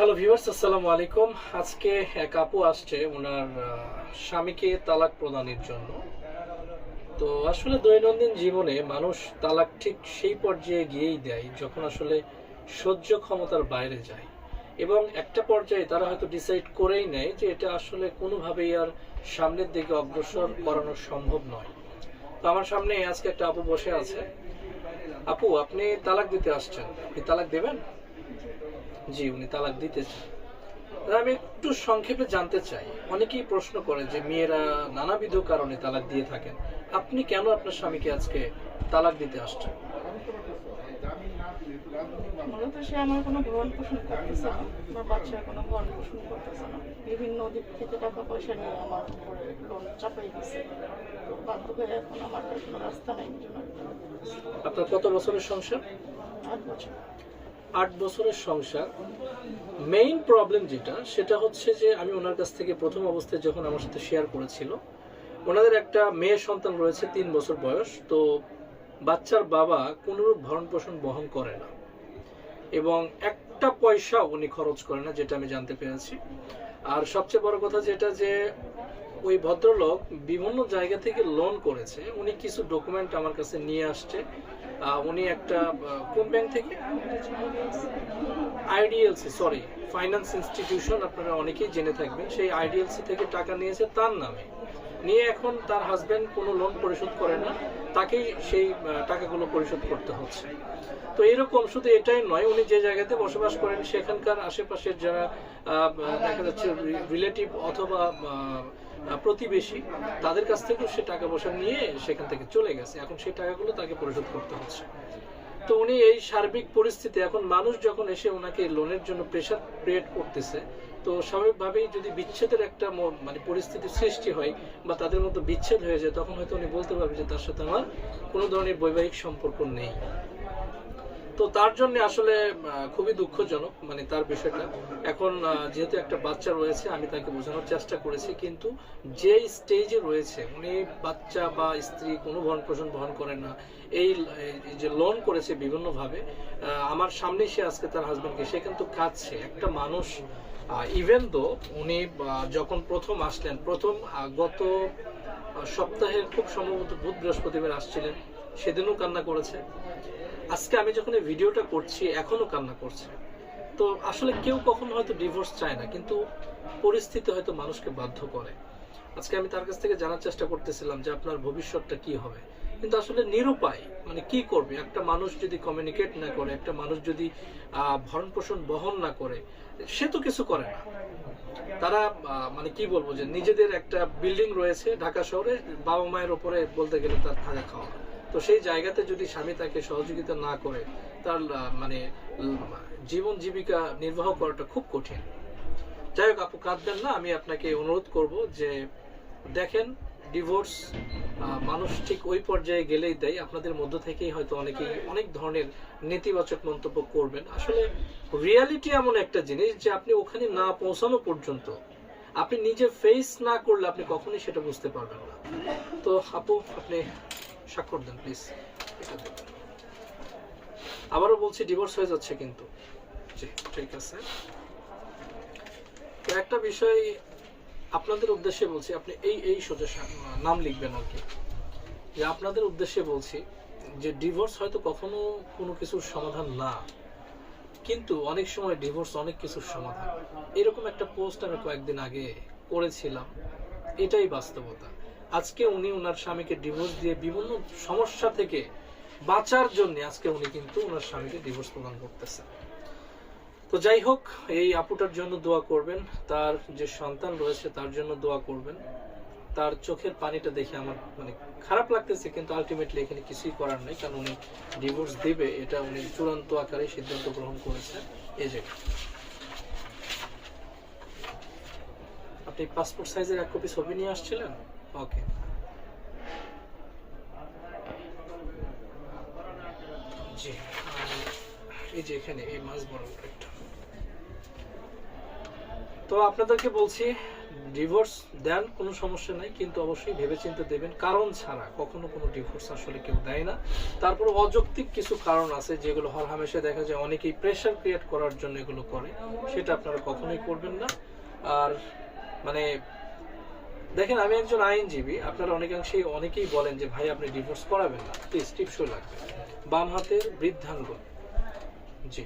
Hello viewers আসসালামু আলাইকুম। আজকে এক আপু আসছে ওনার স্বামীকে তালাক প্রদানের জন্য। তো আসলে দৈনন্দিন জীবনে মানুষ তালাক ঠিক সেই পর্যায়ে গিয়েই দেয় যখন আসলে সহ্য ক্ষমতার বাইরে যায়। এবং একটা পর্যায়ে তারা হয়তো ডিসাইড করেই নেয় যে এটা আসলে কোনোভাবেই আর সামনের দিকে অগ্রসর করানো সম্ভব নয়। তো আমার সামনে আজকে একটা আপু বসে আছে। আপু, আপনি তালাক দিতে আসছেন। আপনি তালাক দেবেন? জি উনি তালাক দিতে চান আমি একটু সংক্ষেপে জানতে চাই। অনেকেই প্রশ্ন করে যে মেয়েরা নানাবিধ কারণে তালাক দিয়ে থাকেন। আপনি কেন আপনার স্বামীকে আজকে তালাক দিতে আসছেন? মূলত সে আমার কোনো ভরণ পোষণ করতেছে না আমার বাচ্চার কোনো ভরণ পোষণ করতেছে না। বিভিন্ন দিক থেকে টাকা পয়সা নিয়ে আমার উপরে লোন চাপাই দিছে। বাধ্য হয়ে এখন আমার কোনো রাস্তা নেই। আপনার কত বছরের সংসার? আট বছর। আট বছরের সংসার মেইন প্রবলেম যেটা, সেটা হচ্ছে যে আমি ওনার কাছ থেকে প্রথম অবস্থায় যখন আমার সাথে শেয়ার করেছিল, ওনাদের একটা মেয়ে সন্তান রয়েছে, তিন বছর বয়স, তো বাচ্চার বাবা কোনোরূপ ভরণ পোষণ বহন করে না। এবং একটা পয়সা উনি খরচ করে না, যেটা আমি জানতে পেরেছি। আর সবচেয়ে বড় কথা যেটা যে ওই ভদ্রলোক বিভিন্ন জায়গা থেকে লোন করেছে। উনি কিছু ডকুমেন্ট আমার কাছে নিয়ে আসছে। উনি একটা কোন ব্যাংক থেকে? আইডিএলসি সরি ফাইন্যান্স ইনস্টিটিউশন আপনারা অনেকেই জেনে থাকবেন। সেই আইডিএলসি থেকে টাকা নিয়েছে তার নামে। নিয়ে এখন তার হাজবেন্ড কোনো লোন পরিশোধ করে না, তাকেই সেই টাকাগুলো পরিশোধ করতে হচ্ছে। তো এরকম শুধু এটাই নয়, উনি যে জায়গাতে বসবাস করেন, সেখানকার আশেপাশের যারা দেখা যাচ্ছে রিলেটিভ অথবা প্রতিবেশী, তাদের কাছ থেকেও সে টাকা পয়সা নিয়ে সেখান থেকে চলে গেছে। এখন সেই টাকাগুলো তাকে পরিশোধ করতে হচ্ছে। তো উনি এই সার্বিক পরিস্থিতি, এখন মানুষ যখন এসে ওনাকে লোনের জন্য প্রেশার ক্রিয়েট করতেছে, তো স্বাভাবিকভাবেই যদি বিচ্ছেদের একটা মানে পরিস্থিতি সৃষ্টি হয় বা তাদের মধ্যে বিচ্ছেদ হয়ে যায়, তখন হয়তো উনি বলতে পারবে যে তার সাথে আমার কোনো ধরনের বৈবাহিক সম্পর্ক নেই। তো তার জন্য আসলে খুবই দুঃখজনক মানে তার বিষয়টা। এখন যেহেতু একটা বাচ্চা রয়েছে, আমি তাকে বোঝানোর চেষ্টা করেছি, কিন্তু যে স্টেজে রয়েছে, উনি বাচ্চা বা স্ত্রী কোনো ভরণ পোষণ বহন করেন না, এই যে লোন করেছে বিভিন্নভাবে আমার সামনে সে আজকে তার হাজবেন্ডকে সে কিন্তু কাঁদছে। একটা মানুষ ইভেন দো উনি যখন প্রথম আসলেন, প্রথম গত সপ্তাহের খুব সম্ভবত বুধ বৃহস্পতিবার আসছিলেন। সেদিনও কান্না করেছে। আজকে আমি যখন এই ভিডিওটা করছি এখনও কান্না করছে। তো আসলে কেউ কখনো হয়তো ডিভোর্স চায় না, কিন্তু পরিস্থিতি হয়তো মানুষকে বাধ্য করে। আজকে আমি তার কাছ থেকে জানার চেষ্টা করতেছিলাম যে আপনার ভবিষ্যৎটা কি হবে। কিন্তু আসলে নিরুপায়। মানে কি করবে? একটা মানুষ যদি কমিউনিকেট না করে, একটা মানুষ যদি ভরণ পোষণ বহন না করে, সে তো কিছু করে না। তারা মানে কি বলব যে, নিজেদের একটা বিল্ডিং রয়েছে ঢাকা শহরে, বাবা মায়ের উপরে বলতে গেলে তার থাকা খাওয়া। তো সেই জায়গাতে যদি স্বামী তাকে সহযোগিতা না করে, তার মানে জীবন জীবিকা নির্বাহ করাটা খুব কঠিন। যাই হোক আপু, কাঁদবেন না, আমি আপনাকে অনুরোধ করব যে, দেখেন ডিভোর্স মানুষ ঠিক ওই পর্যায়ে গেলেই দেয়। আপনাদের মধ্য থেকেই হয়তো অনেকেই অনেক ধরনের নেতিবাচক মন্তব্য করবেন। আসলে রিয়ালিটি এমন একটা জিনিস যে আপনি ওখানে না পৌঁছানো পর্যন্ত, আপনি নিজে ফেস না করলে আপনি কখনোই সেটা বুঝতে পারবেন না। তো আপু, আপনি স্বাক্ষর দেন প্লিজ আবারও বলছি ডিভোর্স হয়ে যাচ্ছে কিন্তু। জি, ঠিক আছে। একটা বিষয় আপনাদের উদ্দেশ্যে বলছি, আপনি এই এই সোজা নাম লিখবেন আর কি। যে আপনাদের উদ্দেশ্যে বলছি যে ডিভোর্স হয়তো কখনো কোনো কিছুর সমাধান না, কিন্তু অনেক সময় ডিভোর্স অনেক কিছুর সমাধান। এরকম একটা পোস্ট আমি কয়েকদিন আগে করেছিলাম, এটাই বাস্তবতা। আজকে উনি ওনার স্বামীকে ডিভোর্স দিয়ে বিভিন্ন সমস্যা থেকে বাঁচার জন্য আজকে উনি কিন্তু ওনার স্বামীকে ডিভোর্স প্রদান করতেছেন। তো যাই হোক, এই আপুটার জন্য দোয়া করবেন। তার যে সন্তান রয়েছে, তার জন্য দোয়া করবেন। তার চোখের পানিটা দেখে আমার মানে খারাপ লাগতেছে, কিন্তু আলটিমেটলি এখানে কিছুই করার নেই, কারণ উনি ডিভোর্স দেবে, এটা উনি চূড়ান্ত আকারে সিদ্ধান্ত গ্রহণ করেছেন এই যে। আপনি পাসপোর্ট সাইজের এক কপি ছবি নিয়ে আসছিলেন? ওকে জি আর এই যে এখানে, এই মাছ বড় একটা। তো আপনাদেরকে বলছি ডিভোর্স দেন কোনো সমস্যা নাই, কিন্তু অবশ্যই ভেবেচিন্তে দেবেন। কারণ ছাড়া কখনো কোনো ডিভোর্স আসলে কেউ দেয় না। তারপর অযৌক্তিক কিছু কারণ আছে যেগুলো হর হামেশা দেখা যায়, অনেকেই প্রেশার ক্রিয়েট করার জন্য এগুলো করে। সেটা আপনারা কখনোই করবেন না। আর মানে দেখেন, আমি একজন আইনজীবী, আপনারা অনেকাংশেই অনেকেই বলেন যে, ভাই, আপনি ডিভোর্স করাবেন না। প্লিজ টিপসই লাগবে। বাম হাতের বৃদ্ধাঙ্গুল। জি